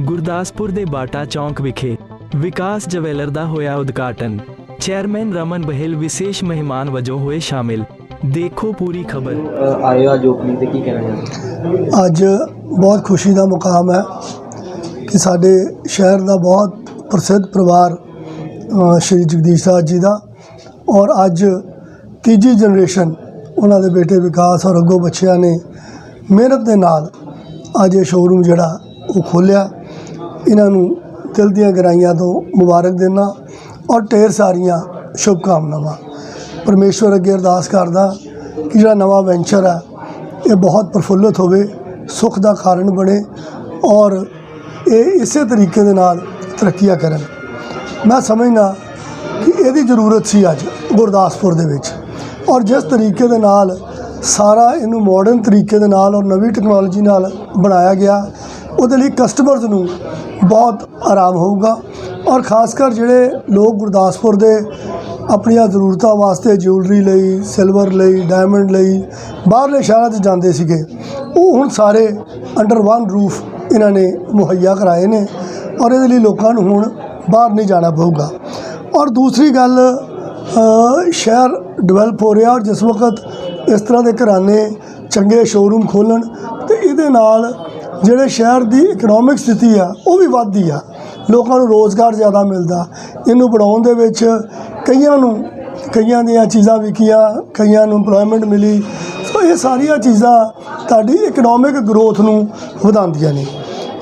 ਗੁਰਦਾਸਪੁਰ ਦੇ ਬਾਟਾ ਚੌਂਕ ਵਿਖੇ ਵਿਕਾਸ ਜਵੈਲਰ ਦਾ ਹੋਇਆ ਉਦਘਾਟਨ। ਚੇਅਰਮੈਨ ਰਮਨ ਬਹਿਲ ਵਿਸ਼ੇਸ਼ ਮਹਿਮਾਨ ਵਜੋਂ ਹੋਏ ਸ਼ਾਮਿਲ। ਦੇਖੋ ਪੂਰੀ ਖਬਰ। ਹੋ ਅੱਜ ਓਪਨਿੰਗ ਤੇ ਕੀ ਕਹਿਣਾ ਚਾਹੁੰਦੇ ਅੱਜ ਬਹੁਤ ਖੁਸ਼ੀ ਦਾ ਮੁਕਾਮ ਹੈ ਕਿ ਸਾਡੇ ਸ਼ਹਿਰ ਦਾ ਬਹੁਤ ਪ੍ਰਸਿੱਧ ਪਰਿਵਾਰ ਸ਼੍ਰੀ ਜਗਦੀਸ਼ ਰਾਜ ਜੀ ਦਾ ਔਰ ਅੱਜ ਤੀਜੀ ਜਨਰੇਸ਼ਨ ਉਹਨਾਂ ਦੇ ਬੇਟੇ ਵਿਕਾਸ ਔਰ ਅੱਗੋਂ ਬੱਚਿਆਂ ਨੇ ਮਿਹਨਤ ਦੇ ਨਾਲ ਅੱਜ ਇਹ ਸ਼ੋਰੂਮ ਜਿਹੜਾ ਉਹ ਖੋਲ੍ਹਿਆ। ਇਹਨਾਂ ਨੂੰ ਦਿਲ ਦੀਆਂ ਗਹਿਰਾਈਆਂ ਤੋਂ ਮੁਬਾਰਕ ਦੇਣਾ ਔਰ ਢੇਰ ਸਾਰੀਆਂ ਸ਼ੁਭਕਾਮਨਾਵਾਂ। ਪਰਮੇਸ਼ਵਰ ਅੱਗੇ ਅਰਦਾਸ ਕਰਦਾ ਕਿ ਜਿਹੜਾ ਨਵਾਂ ਵੈਂਚਰ ਹੈ ਇਹ ਬਹੁਤ ਪ੍ਰਫੁੱਲਤ ਹੋਵੇ, ਸੁੱਖ ਦਾ ਕਾਰਨ ਬਣੇ ਔਰ ਇਹ ਇਸੇ ਤਰੀਕੇ ਦੇ ਨਾਲ ਤਰੱਕੀਆਂ ਕਰਨ। ਮੈਂ ਸਮਝਦਾ ਕਿ ਇਹਦੀ ਜ਼ਰੂਰਤ ਸੀ ਅੱਜ ਗੁਰਦਾਸਪੁਰ ਦੇ ਵਿੱਚ ਔਰ ਜਿਸ ਤਰੀਕੇ ਦੇ ਨਾਲ ਸਾਰਾ ਇਹਨੂੰ ਮਾਡਰਨ ਤਰੀਕੇ ਦੇ ਨਾਲ ਔਰ ਨਵੀਂ ਟੈਕਨੋਲੋਜੀ ਨਾਲ ਬਣਾਇਆ ਗਿਆ। ਉਹਦੇ ਲਈ ਕਸਟਮਰਸ ਨੂੰ ਬਹੁਤ ਆਰਾਮ ਹੋਊਗਾ ਔਰ ਖਾਸ ਕਰ ਜਿਹੜੇ ਲੋਕ ਗੁਰਦਾਸਪੁਰ ਦੇ ਆਪਣੀਆਂ ਜ਼ਰੂਰਤਾਂ ਵਾਸਤੇ ਜਿਊਲਰੀ ਲਈ ਸਿਲਵਰ ਲਈ ਡਾਇਮੰਡ ਲਈ ਬਾਹਰਲੇ ਸ਼ਹਿਰਾਂ 'ਚ ਜਾਂਦੇ ਸੀਗੇ, ਉਹ ਹੁਣ ਸਾਰੇ ਅੰਡਰ ਵਨ ਰੂਫ ਇਹਨਾਂ ਨੇ ਮੁਹੱਈਆ ਕਰਾਏ ਨੇ ਔਰ ਇਹਦੇ ਲਈ ਲੋਕਾਂ ਨੂੰ ਹੁਣ ਬਾਹਰ ਨਹੀਂ ਜਾਣਾ ਪਊਗਾ। ਔਰ ਦੂਸਰੀ ਗੱਲ ਸ਼ਹਿਰ ਡਿਵੈਲਪ ਹੋ ਰਿਹਾ ਔਰ ਜਿਸ ਵਕਤ ਇਸ ਤਰ੍ਹਾਂ ਦੇ ਘਰਾਣੇ ਚੰਗੇ ਸ਼ੋਰੂਮ ਖੋਲਣ ਤੇ ਇਹਦੇ ਨਾਲ ਜਿਹੜੇ ਸ਼ਹਿਰ ਦੀ ਇਕਨੋਮਿਕ ਸਥਿਤੀ ਆ, ਉਹ ਵੀ ਵੱਧਦੀ ਆ। ਲੋਕਾਂ ਨੂੰ ਰੋਜ਼ਗਾਰ ਜ਼ਿਆਦਾ ਮਿਲਦਾ। ਇਹਨੂੰ ਬਣਾਉਣ ਦੇ ਵਿੱਚ ਕਈਆਂ ਨੂੰ, ਕਈਆਂ ਦੀਆਂ ਚੀਜ਼ਾਂ ਵਿਕੀਆਂ, ਕਈਆਂ ਨੂੰ ਏਮਪਲੋਇਮੈਂਟ ਮਿਲੀ। ਸੋ ਇਹ ਸਾਰੀਆਂ ਚੀਜ਼ਾਂ ਤੁਹਾਡੀ ਇਕਨੋਮਿਕ ਗਰੋਥ ਨੂੰ ਵਧਾਉਂਦੀਆਂ ਨੇ।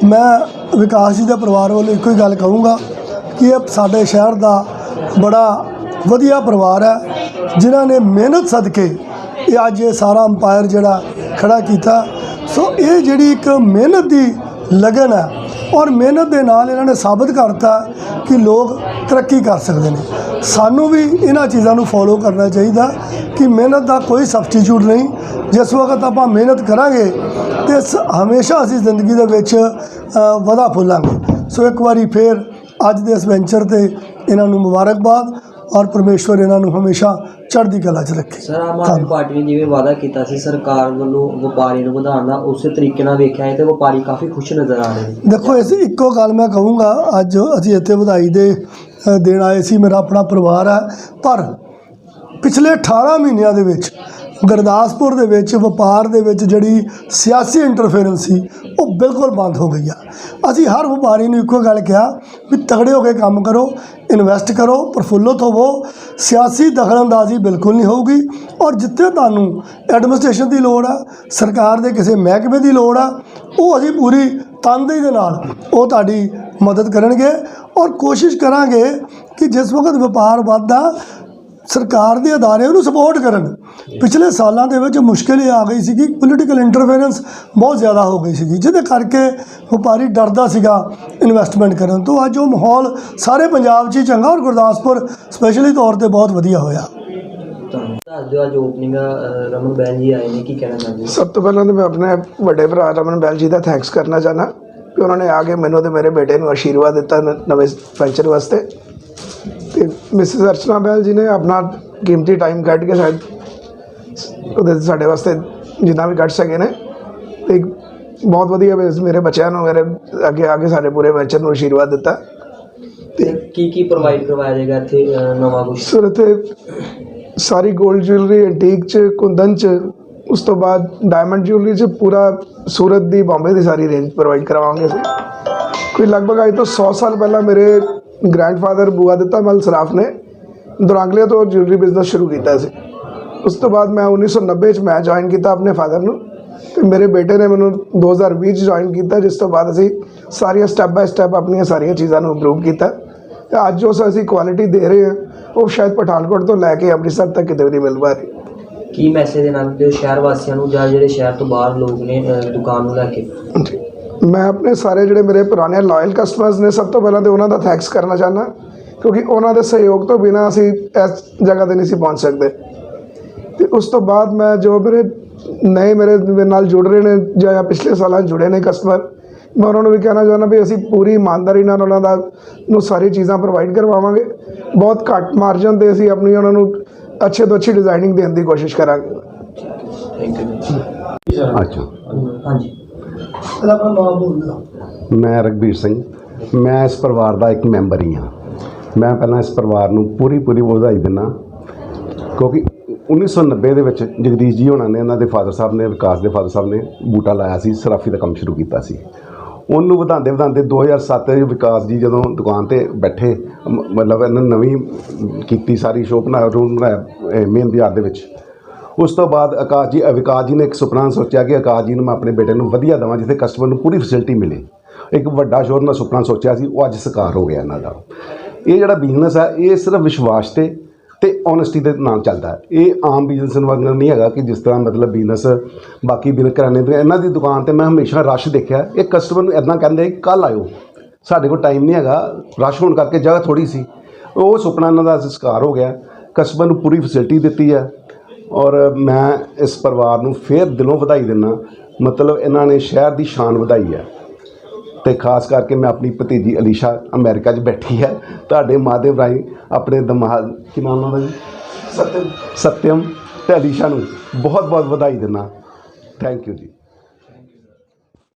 ਮੈਂ ਵਿਕਾਸ ਜੀ ਦੇ ਪਰਿਵਾਰ ਵੱਲੋਂ ਇੱਕੋ ਹੀ ਗੱਲ ਕਹੂੰਗਾ ਕਿ ਇਹ ਸਾਡੇ ਸ਼ਹਿਰ ਦਾ ਬੜਾ ਵਧੀਆ ਪਰਿਵਾਰ ਹੈ, ਜਿਨ੍ਹਾਂ ਨੇ ਮਿਹਨਤ ਸਦਕੇ ਇਹ ਅੱਜ ਇਹ ਸਾਰਾ ਅੰਪਾਇਰ ਜਿਹੜਾ ਖੜਾ ਕੀਤਾ। ਸੋ ਇਹ ਜਿਹੜੀ ਇੱਕ ਮਿਹਨਤ ਦੀ ਲਗਨ ਹੈ ਔਰ ਮਿਹਨਤ ਦੇ ਨਾਲ ਇਹਨਾਂ ਨੇ ਸਾਬਤ ਕਰਤਾ ਕਿ ਲੋਕ ਤਰੱਕੀ ਕਰ ਸਕਦੇ ਨੇ। ਸਾਨੂੰ ਵੀ ਇਹਨਾਂ ਚੀਜ਼ਾਂ ਨੂੰ ਫੋਲੋ ਕਰਨਾ ਚਾਹੀਦਾ ਕਿ ਮਿਹਨਤ ਦਾ ਕੋਈ ਸਬਸਟੀਟਿਊਟ ਨਹੀਂ। ਜਿਸ ਵਕਤ ਆਪਾਂ ਮਿਹਨਤ ਕਰਾਂਗੇ, ਤੇ ਸ- ਹਮੇਸ਼ਾ ਅਸੀਂ ਜ਼ਿੰਦਗੀ ਦੇ ਵਿੱਚ ਵਧਾ ਫੁੱਲਾਂਗੇ। ਸੋ ਇੱਕ ਵਾਰੀ ਫੇਰ ਅੱਜ ਦੇ ਇਸ ਵੈਂਚਰ ਤੇ ਇਹਨਾਂ ਨੂੰ ਮੁਬਾਰਕਬਾਦ। ਔਰ ਪਰਮੇਸ਼ਵਰ ਇਹਨਾਂ ਨੂੰ ਹਮੇਸ਼ਾ ਚੜ੍ਹਦੀ ਕਲਾ 'ਚ ਰੱਖੇ। ਸਰ ਆਮ ਆਦਮੀ ਪਾਰਟੀ ਨੇ ਜਿਵੇਂ ਵਾਅਦਾ ਕੀਤਾ ਸੀ ਸਰਕਾਰ ਵੱਲੋਂ ਵਪਾਰੀ ਨੂੰ ਵਧਾਉਣ ਦਾ ਉਸੇ ਤਰੀਕੇ ਨਾਲ ਵੇਖਿਆ ਹੈ ਤੇ ਵਪਾਰੀ ਕਾਫੀ ਖੁਸ਼ ਨਜ਼ਰ ਆ ਰਹੇ ਨੇ। ਦੇਖੋ ਇਸ ਇੱਕੋ ਗੱਲ ਮੈਂ ਕਹੂੰਗਾ ਅੱਜ ਅਸੀਂ ਇੱਥੇ ਵਧਾਈ ਦੇ ਅ, ਦੇਣ ਆਏ ਸੀ ਮੇਰਾ ਆਪਣਾ ਪਰਿਵਾਰ ਹੈ ਪਰ ਪਿਛਲੇ 18 ਮਹੀਨਿਆਂ ਦੇ ਵਿੱਚ ਗੁਰਦਾਸਪੁਰ ਦੇ ਵਿੱਚ, ਵਪਾਰ ਦੇ ਵਿੱਚ ਜਿਹੜੀ ਸਿਆਸੀ ਇੰਟਰਫੇਰੈਂਸ ਸੀ, ਉਹ ਬਿਲਕੁਲ ਬੰਦ ਹੋ ਗਈ ਆ। ਅਸੀਂ ਹਰ ਵਪਾਰੀ ਨੂੰ ਇੱਕੋ ਗੱਲ ਕਿਹਾ ਵੀ ਤਗੜੇ ਹੋ ਕੇ ਕੰਮ ਕਰੋ ਇਨਵੈਸਟ ਕਰੋ, ਪ੍ਰਫੁੱਲਤ ਹੋਵੋ। ਸਿਆਸੀ ਦਖਲਅੰਦਾਜ਼ੀ ਬਿਲਕੁਲ ਨਹੀਂ ਹੋਊਗੀ ਔਰ ਜਿੱਥੇ ਤੁਹਾਨੂੰ ਐਡਮਿਨਿਸਟ੍ਰੇਸ਼ਨ ਦੀ ਲੋੜ ਆ, ਸਰਕਾਰ ਦੇ ਕਿਸੇ ਮਹਿਕਮੇ ਦੀ ਲੋੜ ਆ, ਉਹ ਅਸੀਂ ਪੂਰੀ ਤਨਦੇਹੀ ਦੇ ਨਾਲ ਉਹ ਤੁਹਾਡੀ ਮਦਦ ਕਰਨਗੇ ਔਰ ਕੋਸ਼ਿਸ਼ ਕਰਾਂਗੇ ਕਿ ਜਿਸ ਵਕਤ ਵਪਾਰ ਵੱਧਦਾ ਸਰਕਾਰ ਦੇ ਅਦਾਰੇ ਉਹਨੂੰ ਸਪੋਰਟ ਕਰਨ। ਪਿਛਲੇ ਸਾਲਾਂ ਦੇ ਵਿੱਚ ਮੁਸ਼ਕਿਲ ਇਹ ਆ ਗਈ ਸੀ ਕਿ ਪੋਲੀਟੀਕਲ ਇੰਟਰਫੇਰੈਂਸ ਬਹੁਤ ਜ਼ਿਆਦਾ ਹੋ ਗਈ ਸੀਗੀ ਜਿਹਦੇ ਕਰਕੇ ਵਪਾਰੀ ਡਰਦਾ ਸੀਗਾ ਇਨਵੈਸਟਮੈਂਟ ਕਰਨ ਤੋਂ। ਅੱਜ ਉਹ ਮਾਹੌਲ ਸਾਰੇ ਪੰਜਾਬ 'ਚ ਹੀ ਚੰਗਾ ਔਰ ਗੁਰਦਾਸਪੁਰ ਸਪੈਸ਼ਲੀ ਤੌਰ ਤੇ ਬਹੁਤ ਵਧੀਆ ਹੋਇਆ। ਤੁਹਾਨੂੰ ਦੱਸ ਦਿਓ ਅੱਜ ਓਪਨਿੰਗ ਰਮਨ ਬੈਨ ਜੀ ਆਏ ਨੇ ਕੀ ਕਹਿਣਾ ਚਾਹੁੰਦੇ ਹੋ? ਸਭ ਤੋਂ ਪਹਿਲਾਂ ਤਾਂ ਮੈਂ ਆਪਣੇ ਵੱਡੇ ਭਰਾ ਰਮਨ ਬੈਲ ਜੀ ਦਾ ਥੈਂਕਸ ਕਰਨਾ ਚਾਹਨਾ ਕਿ ਉਹਨਾਂ ਨੇ ਆ ਕੇ ਮੈਨੂੰ ਤੇ ਮੇਰੇ ਬੇਟੇ ਨੂੰ ਆਸ਼ੀਰਵਾਦ ਦਿੱਤਾ ਨਵੇਂ ਵੈਂਚਰ ਵਾਸਤੇ। ਤੇ ਮਿਸਿਸ ਅਰਚਨਾ ਬੈਲ ਜੀ ਨੇ ਆਪਣਾ ਕੀਮਤੀ ਟਾਈਮ ਕੱਢ ਕੇ ਸ਼ਾਇਦ ਉਹਦੇ ਸਾਡੇ ਵਾਸਤੇ ਜਿੰਨਾ ਵੀ ਕੱਢ ਸਕੇ ਨੇ। ਤੇ ਇੱਕ ਬਹੁਤ ਵਧੀਆ ਵੇ- ਮੇਰੇ ਬੱਚਿਆਂ ਨੂੰ ਮੇਰੇ ਅੱਗੇ ਆ ਕੇ ਸਾਡੇ ਪੂਰੇ ਵੈਂਚਰ ਨੂੰ ਆਸ਼ੀਰਵਾਦ ਦਿੱਤਾ। ਤੇ ਕੀ ਕੀ ਪ੍ਰੋਵਾਈਡ ਕਰਵਾਇਆ ਜਾਏਗਾ ਇੱਥੇ ਅ, ਨਵਾਂ ਕੁਝ ਸਰ ਇੱਥੇ ਸਾਰੀ 골ਡ ਜੁਐਲਰੀ ਐਂਟੀਕ ਚ ਕੁੰਦਨ ਚ ਉਸ ਤੋਂ ਬਾਅਦ ਡਾਇਮੰਡ ਜੁਐਲਰੀ ਚ ਪੂਰਾ ਸੂਰਤ ਦੀ ਬੰਬੇ ਦੀ ਸਾਰੀ ਰੇਂਜ ਪ੍ਰੋਵਾਈਡ ਕਰਵਾਵਾਂਗੇ ਅਸੀਂ। ਕੋਈ ਲਗਭਗ ਅੱਜ ਤੋਂ 100 ਸਾਲ ਪਹਿਲਾਂ ਮੇਰੇ ਗ੍ਰੈਂਡਫਾਦਰ ਬੂਆ ਦਿੱਤਾ ਮਲ ਸਰਾਫ ਨੇ। ਦੁਰਾਂਗਲੇ ਤੋਂ ਜੁਐਲਰੀ ਬਿਜ਼ਨਸ ਸ਼ੁਰੂ ਕੀਤਾ ਸੀ। ਉਸ ਤੋਂ ਬਾਅਦ ਮੈਂ 1990 ਚ ਮੈਂ ਜੁਆਇਨ ਕੀਤਾ ਆਪਣੇ ਫਾਦਰ ਨੂੰ। ਤੇ ਮੇਰੇ ਬੇਟੇ ਨੇ ਮੈਨੂੰ 2020 ਚ ਜੁਆਇਨ ਕੀਤਾ ਜਿਸ ਤੋਂ ਬਾਅਦ ਅਸੀਂ ਸਾਰੀਆਂ ਸਟੈਪ ਬਾਏ ਸਟੈਪ ਆਪਣੀਆਂ ਸਾਰੀਆਂ ਚੀਜ਼ਾਂ ਨੂੰ ਇੰਪਰੂਵ ਕੀਤਾ। ਤੇ ਅੱਜ ਜੋ ਅਸੀਂ ਕੁਆਲਿਟੀ ਦੇ ਰਹੇ ਹਾਂ। ਉਹ ਸ਼ਾਇਦ ਪਠਾਨਕੋਟ ਤੋਂ ਲੈ ਕੇ ਅੰਮ੍ਰਿਤਸਰ ਤੱਕ ਕਿਤੇ ਵੀ ਨਹੀਂ ਮਿਲ ਪਾ ਰਹੀ। ਕੀ ਮੈਸੇਜ ਦੇਣਾ ਚਾਹੁੰਦੇ ਹੋ ਸ਼ਹਿਰ ਵਾਸੀਆਂ ਨੂੰ ਜਾਂ ਜਿਹੜੇ ਸ਼ਹਿਰ ਤੋਂ ਬਾਹਰ ਲੋਕ ਨੇ ਦੁਕਾਨ ਨੂੰ ਲੈ ਕੇ? ਮੈਂ ਆਪਣੇ ਸਾਰੇ ਜਿਹੜੇ ਮੇਰੇ ਪੁਰਾਣੇ ਲਾਇਲ ਕਸਟਮਰਸ ਨੇ ਸਭ ਤੋਂ ਪਹਿਲਾਂ ਤੇ ਉਹਨਾਂ ਦਾ ਥੈਂਕਸ ਕਰਨਾ ਚਾਹੁੰਦਾ ਕਿਉਂਕਿ ਉਹਨਾਂ ਦੇ ਸਹਿਯੋਗ ਤੋਂ ਬਿਨਾਂ ਅਸੀਂ ਇਸ ਜਗ੍ਹਾ ਤੇ ਨਹੀਂ ਸੀ ਪਹੁੰਚ ਸਕਦੇ। ਤੇ ਉਸ ਤੋਂ ਬਾਅਦ ਮੈਂ ਜੋ ਮੇਰੇ ਨਏ ਮੇਰੇ ਮੇਰੇ ਨਾਲ ਜੁੜ ਰਹੇ ਨੇ ਜਾਂ ਪਿਛਲੇ ਸਾਲਾਂ ਜੁੜੇ ਨੇ ਕਸਟਮਰ ਮੈਂ ਉਹਨਾਂ ਨੂੰ ਵੀ ਕਹਿਣਾ ਚਾਹੁੰਦਾ ਵੀ ਅਸੀਂ ਪੂਰੀ ਇਮਾਨਦਾਰੀ ਨਾਲ ਉਹਨਾਂ ਦਾ ਨੂੰ ਸਾਰੀ ਚੀਜ਼ਾਂ ਪ੍ਰੋਵਾਈਡ ਕਰਵਾਵਾਂਗੇ। ਬਹੁਤ ਘੱਟ ਮਾਰਜਨ ਤੇ ਅਸੀਂ ਆਪਣੀ ਉਹਨਾਂ ਨੂੰ ਅੱਛੇ ਤੋਂ ਅੱਛੀ ਡਿਜ਼ਾਈਨਿੰਗ ਦੇਣ ਦੀ ਕੋਸ਼ਿਸ਼ ਕਰਾਂਗੇ। ਥੈਂਕ ਯੂ ਅੱਛਾ। ਹਾਂਜੀ। ਪਹਿਲਾਂ ਆਪਣਾ ਨਾਮ ਬੋਲਦਾ ਮੈਂ ਰਗਵੀਰ ਸਿੰਘ। ਮੈਂ ਇਸ ਪਰਿਵਾਰ ਦਾ ਇੱਕ ਮੈਂਬਰ ਹੀ ਹਾਂ। ਮੈਂ ਪਹਿਲਾਂ ਇਸ ਪਰਿਵਾਰ ਨੂੰ ਪੂਰੀ ਪੂਰੀ ਵਧਾਈ ਦਿੰਦਾ ਕਿਉਂਕਿ 1990 ਦੇ ਵਿੱਚ ਜਗਦੀਸ਼ ਜੀ ਹੋਣਾ ਨੇ ਇਹਨਾਂ ਦੇ ਫਾਦਰ ਸਾਹਿਬ ਨੇ, ਵਿਕਾਸ ਦੇ ਫਾਦਰ ਸਾਹਿਬ ਨੇ ਬੂਟਾ ਲਾਇਆ ਸੀ, ਸਰਾਫੀ ਦਾ ਕੰਮ ਸ਼ੁਰੂ ਕੀਤਾ ਸੀ। ਉਹਨੂੰ ਵਧਾਉਂਦੇ ਵਧਾਉਂਦੇ 2007 ਵਿੱਚ ਵਿਕਾਸ ਜੀ ਜਦੋਂ ਦੁਕਾਨ ਤੇ ਬੈਠੇ, ਮ- ਮਤਲਬ ਇਹਨਾਂ ਨੇ ਨਵੀਂ ਕੀਤੀ ਸਾਰੀ ਸ਼ੋਪ ਬਣਾ ਰੂਮ ਬਣਾਇਆ ਮੇਨ ਬਾਜ਼ਾਰ ਦੇ ਵਿੱਚ। ਉਸ ਤੋਂ ਬਾਅਦ ਆਕਾਸ਼ ਜੀ ਵਿਕਾਸ ਜੀ ਨੇ ਇੱਕ ਸੁਪਨਾ ਸੋਚਿਆ ਕਿ ਆਕਾਸ਼ ਜੀ ਨੂੰ ਮੈਂ ਆਪਣੇ ਬੇਟੇ ਨੂੰ ਵਧੀਆ ਦੇਵਾਂ, ਜਿੱਥੇ ਕਸਟਮਰ ਨੂੰ ਪੂਰੀ ਫੈਸਿਲਿਟੀ ਮਿਲੇ। ਇੱਕ ਵੱਡਾ ਸ਼ੋਰੂਮ ਦਾ ਸੁਪਨਾ ਸੋਚਿਆ ਸੀ, ਉਹ ਅੱਜ ਸਕਾਰ ਹੋ ਗਿਆ ਇਹਨਾਂ ਦਾ। ਇਹ ਜਿਹੜਾ ਬਿਜ਼ਨਸ ਹੈ ਇਹ ਸਿਰਫ ਵਿਸ਼ਵਾਸ ਤੇ ਤੇ ਓਨੈਸਟੀ ਦੇ ਨਾਲ ਚੱਲਦਾ। ਇਹ ਆਮ ਬਿਜ਼ਨਸ ਵਾਂਗ ਨਹੀਂ ਹੈਗਾ ਕਿ ਜਿਸ ਤਰ੍ਹਾਂ ਮਤਲਬ ਬਿਜ਼ਨਸ ਬਾਕੀ ਬਿਜ਼ਨਸ ਕਰਾਣੇ ਦੇ ਇਹਨਾਂ ਦੀ ਦੁਕਾਨ ਤੇ ਮੈਂ ਹਮੇਸ਼ਾ ਰਸ਼ ਦੇਖਿਆ। ਇਹ ਕਸਟਮਰ ਨੂੰ ਇਦਾਂ ਕਹਿੰਦੇ ਕੱਲ ਆਇਓ। ਸਾਡੇ ਕੋਲ ਟਾਈਮ ਨਹੀਂ ਹੈਗਾ ਰਸ਼ ਹੋਣ ਕਰਕੇ ਜਗ੍ਹਾ ਥੋੜੀ ਸੀ। ਉਹ ਸੁਪਨਾ ਇਹਨਾਂ ਦਾ ਸਾਕਾਰ ਹੋ ਗਿਆ। ਕਸਟਮਰ ਨੂੰ ਪੂਰੀ ਫੈਸਿਲਿਟੀ ਦਿੱਤੀ ਹੈ ਔਰ ਮੈਂ ਇਸ ਪਰਿਵਾਰ ਨੂੰ ਫੇਰ ਦਿਲੋਂ ਵਧਾਈ ਦਿੰਦਾ ਮਤਲਬ ਇਹਨਾਂ ਨੇ ਸ਼ਹਿਰ ਦੀ ਸ਼ਾਨ ਵਧਾਈ ਹੈ। ਤੇ ਖਾਸ ਕਰਕੇ ਮੈਂ ਆਪਣੀ ਭਤੀਜੀ ਅਲੀਸ਼ਾ ਅਮਰੀਕਾ 'ਚ ਬੈਠੀ ਹੈ। ਤੁਹਾਡੇ ਮਾਧਿਅਮ ਰਾਹੀਂ ਆਪਣੇ ਦਿਮਾਗ ਕੀ ਨਾਮ ਉਹਨਾਂ ਦਾ ਜੀ? ਸਤਿਅਮ। ਸਤਿਅਮ ਤੇ ਅਲੀਸ਼ਾ ਨੂੰ ਬਹੁਤ ਬਹੁਤ ਵਧਾਈ ਦਿੰਦਾ ਥੈਂਕ ਯੂ ਜੀ।